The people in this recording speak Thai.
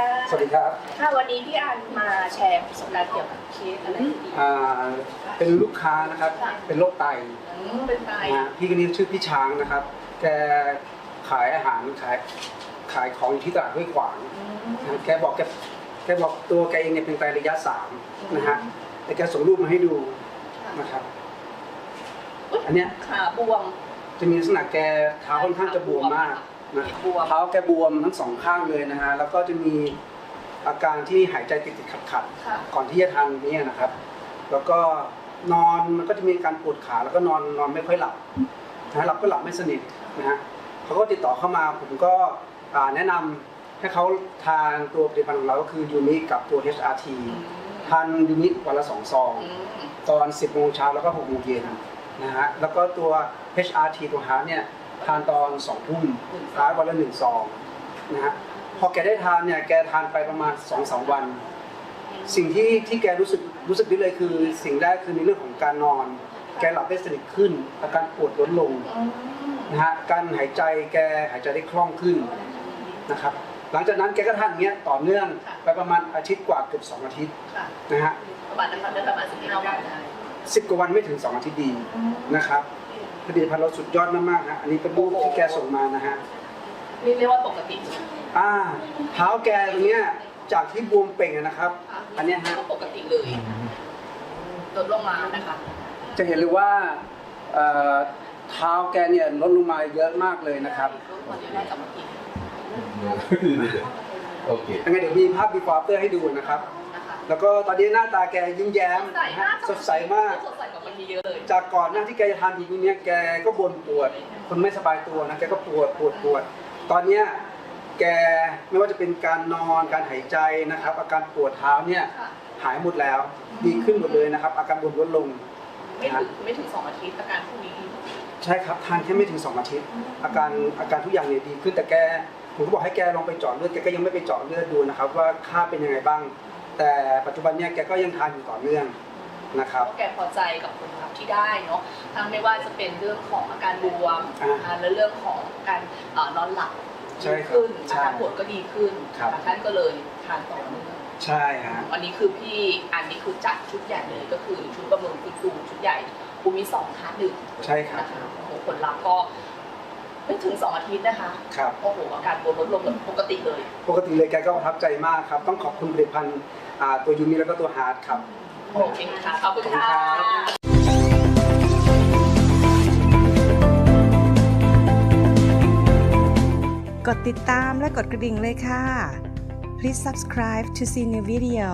ค่ะสวัสดีครับค่ะวันนี้พี่อันมาแชร์ประสบการณ์เกี่ยวกับเคสอะไรดีอ่าเป็นลูกค้านะครับ เป็นโรคไตอืมเป็นไตนะฮะพี่คนนี้ชื่อพี่ช้างนะครับ แกขายอาหารขายขายของอยู่ที่ตลาดห้วยขวางอืมนะฮะแกบอกแกแกบอกตัวแกเองเนี่ยเป็นไตระยะสามนะฮะแต่แกส่งรูปมาให้ดูนะครับ อันเนี้ยขาบวม จะมีลักษณะแกเท้าค่อนข้างจะบวมมาก นะบวม เท้าแกบวมทั้งสองข้างเลยนะฮะ แล้วก็จะมีอาการที่หายใจติดติดขัดขัดๆค่ะก่อนที่จะทานนี้นะครับ แล้วก็นอนมันก็จะมีการปวดขาแล้วก็นอนนอนไม่ค่อยหลับนะหลับก็หลับไม่สนิทนะฮะเขาก็ติดต่อเข้ามาผมก็อ่าแนะนำให้เขาทานตัวผลิตภัณฑ์ของเราก็คือยูมิกับตัว HRT อืมทานยูมิวันละสองซอง อืมตอน 10โมงเช้าแล้วก็6โมงเย็นนะฮะ แล้วก็ตัว HRT ตัวฮาร์ดเนี่ย ทานตอน2ทุ่มฮาร์ดวันละหนึ่งซองนะฮะพอแกได้ทานเนี่ยแกทานไปประมาณ2-3วัน สิ่งที่ที่แกรู้สึกรู้สึกได้เลยคือ สิ่งแรกคือในเรื่องของการนอน แกหลับได้สนิทขึ้น อาการปวดลดลงอืมนะฮะการหายใจแกหายใจได้คล่องขึ้นนะครับหลังจากนั้นแกก็ทานอย่างเงี้ยต่อเนื่องไปประมาณอาทิตย์กว่าเกือบสองอาทิตย์ค่ะนะฮะประมาณนั้นได้ประมาณสิบห้าวันได้สิบกว่าวันไม่ถึงสองอาทิตย์ดีนะครับ ผลิตภัณฑ์เราสุดยอดมากๆฮะอันนี้เป็นรูปที่แกส่งมานะฮะเรียกว่าปกติ อ่าเท้าแกตรงเนี้ยจากที่บวมเป่งอะนะครับค่ะอันเนี้ยฮะก็ปกติเลยลดลงมานะคะ จะเห็นเลยว่าเอ่อเท้าแกเนี่ยลดลงมาเยอะมากเลยนะครับวันนี้ได้กลับมากินโอเคยังไงเดี๋ยวมีภาพ before after ให้ดูนะครับนะคะ แล้วก็ตอนนี้หน้าตาแกยิ้มแย้มสดใสนะฮะมากสดใสมาก สดใสกว่าวันนี้เยอะเลย จากก่อนหน้าที่แกจะทานดีนี้เนี่ยแกก็บ่นปวด คนไม่สบายตัวนะแกก็ปวดปวดปวด ตอนเนี้ยแกไม่ว่าจะเป็นการนอนการหายใจนะครับ อาการปวดเท้าเนี่ยค่ะ หายหมดแล้ว ดีขึ้นหมดเลยนะครับ อาการบวมลดลงไม่ถึงไม่ถึงสองอาทิตย์อาการพวกนี้ดีใช่ครับทานแค่ไม่ถึง 2 อาทิตย์ อาการอาการทุกอย่างเนี่ยดีขึ้นแต่แกผมก็บอกให้แกลองไปเจาะเลือดแกก็ยังไม่ไปเจาะเลือดดูนะครับ ว่าค่าเป็นยังไงบ้าง แต่ปัจจุบันเนี่ยแกก็ยังทานอยู่ต่อเนื่องนะครับ แกพอใจกับผลลัพธ์ที่ได้เนาะทั้งไม่ว่าจะเป็นเรื่องของอาการบวมอ่านะคะและเรื่องของการเอ่อนอนหลับใช่ดีครับขึ้นใช่อาการปวดก็ดีขึ้นครับนะคะท่านก็เลยทานต่อเนื่องใช่ฮะ วันนี้คือพี่อันนี้คือจัดชุดใหญ่เลยก็คือชุดประเมินคุณดูชุดใหญ่ภูมิสองทานหนึ่งใช่ครับ นะคะโอ้โหผลลัพธ์ก็ ไม่ถึงสองอาทิตย์นะคะ ครับ โอ้โห อาการปวดลดลงแบบปกติเลย ปกติเลยแกก็ประทับใจมากครับ ต้องขอบคุณผลิตภัณฑ์อ่าตัวยูมิแล้วก็ตัวฮาร์ดครับ โอเคค่ะ ขอบคุณค่ะขอบคุณครับกดติดตามและกดกระดิ่งเลยค่ะ Please subscribe to see new video